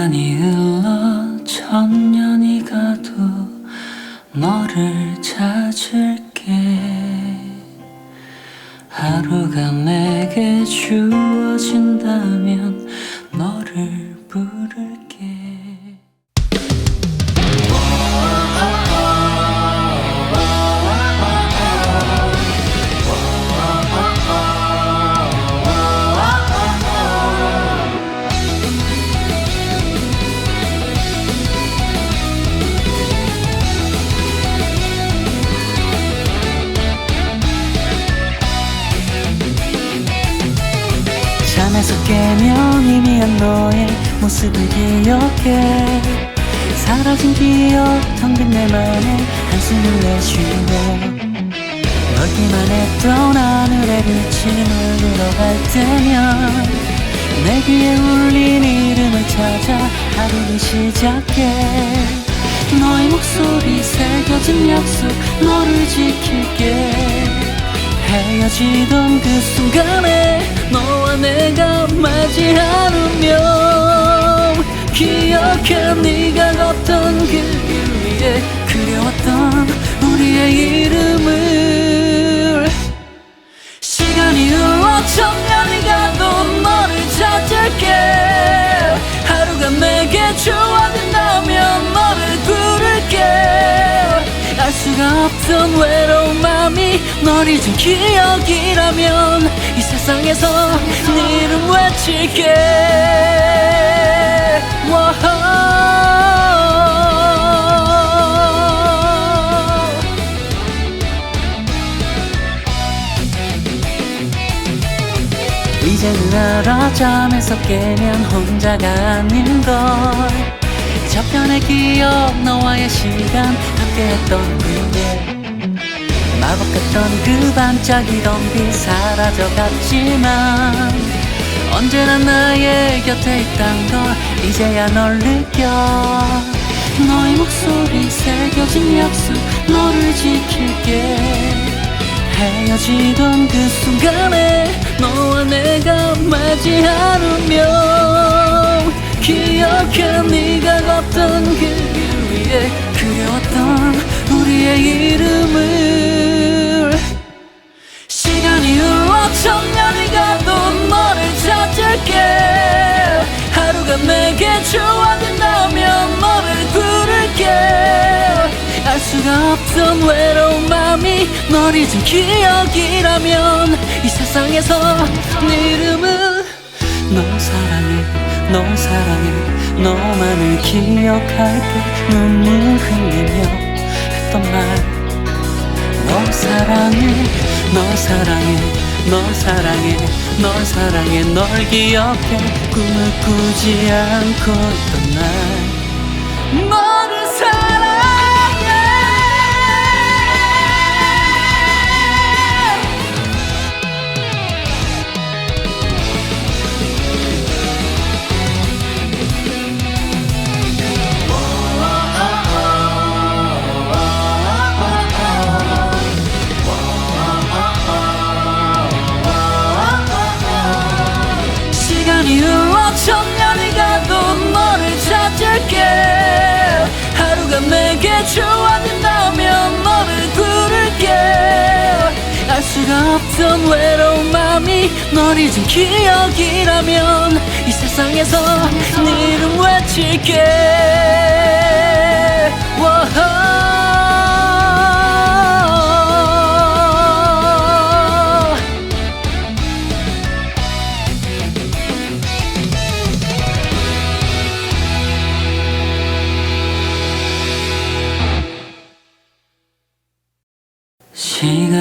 시간이 흘러 천년이 가도 너를 찾을게. 하루가 내게 주어진다면 희미한 너의 모습을 기억해? 사라진 기억 텅빈 내 맘에 한숨을 내쉬며 넓기만 했던 하늘의 빛이 물들어 갈 때면 내 귀에 울린 이름을 찾아 하루를 시작해. 너의 목소리 새겨진 약속 너를 지킬게. 헤어지던 그 순간에 기억해 네가 걷던 그길 위에 그려왔던 우리의 이름을. 시간이 흘러 천년이 가도 너를 찾을게. 하루가 내게 주어진다면 너를 부를게. 알 수가 없던 외로운 마음이 널 잊은 기억이라면 이 세상에서 네 이름 외칠게 이제는 알아 잠에서 깨면 혼자가 아닌걸. 저편의 기억 너와의 시간 함께했던 그때 마법 같던 그 반짝이던 빛 사라져갔지만 언제나 나의 곁에 있단 걸 이제야 널 느껴. 너의 목소리 새겨진 약속 너를 지킬게 헤어지던 그 순간에 너와 내가 맞이 않으면 기억해 네가 걷던 그 길 위에 그려왔던 우리의 없던 외로운 마음이 널 잊은 기억이라면 이 세상에서 네 이름은 널 사랑해 널 사랑해 너만을 기억할게 눈물 흘리며 했던 말. 널 사랑해 널 사랑해 널 사랑해 널 사랑해 널 기억해. 꿈을 꾸지 않고 있던 날. 너를 천년이 가도 너를 찾을게. 하루가 내게 주어진다면 너를 부를게. 알 수가 없던 외로운 마음이 널 잊은 기억이라면 이 세상에서 네 이름 외칠게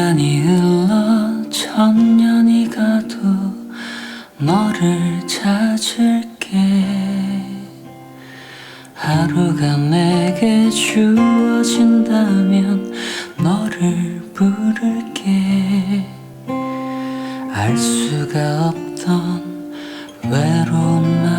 시간이 흘러 천년이 가도 너를 찾을게. 하루가 내게 주어진다면 너를 부를게. 알 수가 없던 외로운 맘